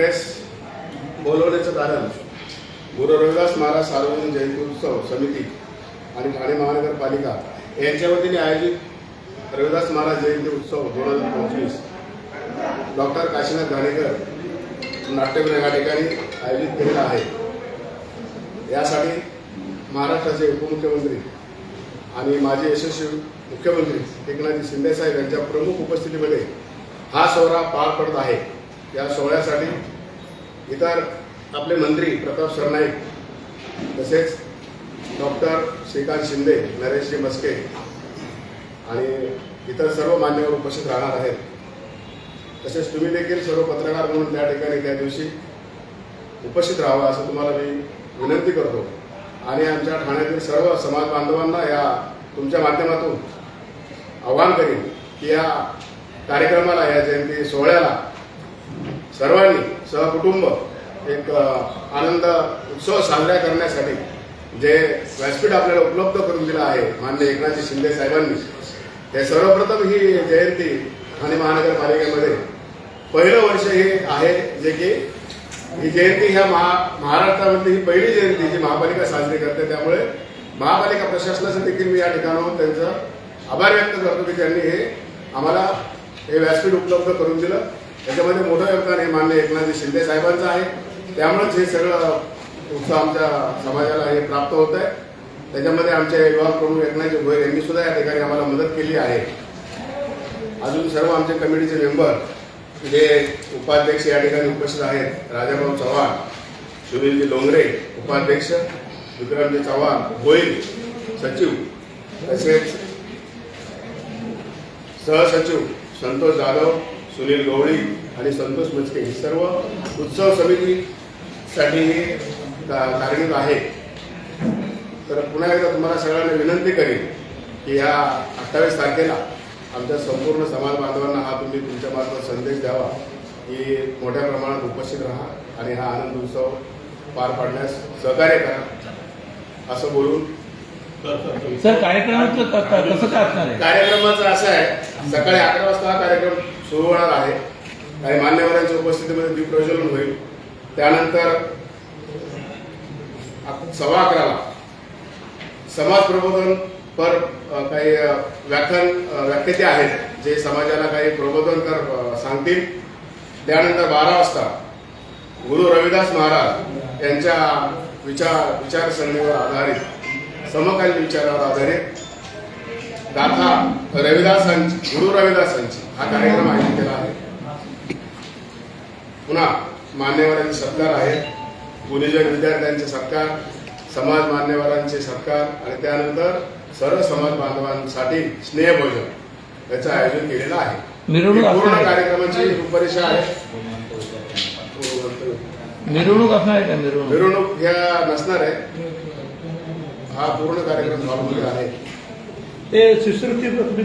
Press बोलवण्याचं कारण गुरु रविदास महाराज सार्वजनिक जयंती उत्सव समिती आणि ठाणे महानगरपालिका यांच्या वतीने आयोजित रविदास महाराज जयंती उत्सव दोन हजार पंचवीस. डॉक्टर काशीनाथ घाणेकर नाट्यगृह या ठिकाणी आयोजित केलेला आहे. यासाठी महाराष्ट्राचे उपमुख्यमंत्री आणि माजी यशस्वी मुख्यमंत्री एकनाथजी शिंदेसाहेब यांच्या प्रमुख उपस्थितीमध्ये हा सोहळा पार पडत आहे. या सोहळ्यासाठी इतर आपले मंत्री प्रताप सरनाईक तसेच डॉक्टर श्रीकांत शिंदे नरेशजी मस्के आणि इतर सर्व मान्यवर उपस्थित राहणार आहेत. तसेच तुम्ही देखील सर्व पत्रकार म्हणून त्या ठिकाणी त्या दिवशी उपस्थित राहावं असं तुम्हाला मी विनंती करतो. आणि आमच्या ठाण्यातील सर्व समाज बांधवांना या तुमच्या माध्यमातून आवाहन करीन की या कार्यक्रमाला या जयंती सोहळ्याला सर्वांनी सहकुटुंब एक आनंद उत्सव साजरा करण्यासाठी जे व्यासपीठ आपल्याला उपलब्ध करून दिलं आहे मान्य एकनाथजी शिंदे साहेबांनी ते सर्वप्रथम ही जयंती ठाणे महानगरपालिकेमध्ये पहिलं वर्ष हे आहे जे की ही जयंती ह्या महा महाराष्ट्रामधली ही पहिली जयंती जी महापालिका साजरी करते. त्यामुळे महापालिका प्रशासनाचं देखील मी या ठिकाणाहून त्यांचं आभार व्यक्त करतो की त्यांनी हे आम्हाला हे व्यासपीठ उपलब्ध करून दिलं. त्याच्यामध्ये मोठं योगदान हे मान्य एकनाथजी शिंदे साहेबांचं आहे. त्यामुळेच हे सगळं उत्सव आमच्या समाजाला हे प्राप्त होत आहे. त्याच्यामध्ये आमच्या युवा प्रमुख एकनाथजी गोयल यांनी सुद्धा या ठिकाणी आम्हाला मदत केली आहे. अजून सर्व आमचे कमिटीचे मेंबर जे उपाध्यक्ष या ठिकाणी उपस्थित आहेत राजाभाऊ चव्हाण सुनीलजी लोंगरे उपाध्यक्ष विक्रमजी चव्हाण गोयल सचिव तसेच सहसचिव संतोष जाधव सुनील गवळी आणि संतोष मचके. ही सर्व उत्सव समितीसाठी हे का- आहे तर पुन्हा एकदा तुम्हाला सगळ्यांना विनंती करेन की ह्या अठ्ठावीस तारखेला आमच्या संपूर्ण समाज बांधवांना हा तुम्ही तुमच्या मार्फत संदेश द्यावा की मोठ्या प्रमाणात उपस्थित राहा आणि हा आनंद उत्सव पार पाडण्यास सहकार्य करा. असं बोलून सर कार्यक्रमाचं कसं काय असणार आहे? कार्यक्रमाचं असं आहे सकाळी अकरा वाजता हा कार्यक्रम सुरू होणार आहे. काही मान्यवरांच्या उपस्थितीमध्ये दीपप्रज्वलन होईल. त्यानंतर सव्वा अकराला समाज प्रबोधन पर काही व्याख्यान व्याख्याते आहेत जे समाजाला काही प्रबोधन तर सांगतील. त्यानंतर बारा वाजता गुरु रविदास महाराज यांच्या विचार विचारसरणीवर आधारित समकालीन विचारावर आधारित गाथा रविदासांची गुरु रविदासांची हा कार्यक्रम आयोजित केला आहे. पुन्हा मान्यवरांचे सत्कार आहेत गुणीजन विद्यार्थ्यांचे सत्कार समाज मान्यवरांचे सत्कार आणि त्यानंतर सर्व समाज बांधवांसाठी स्नेहभोजन याचं आयोजन केलेलं आहे. पूर्ण आहे कार्यक्रमाची रूपरेषा आहे. मिरवणूक असणार आहे का मिरवणूक? मिरवणूक ह्या नसणार आहे. हा पूर्ण कार्यक्रम हॉलमध्ये आहे. ते शिष्यवृत्ती तुम्ही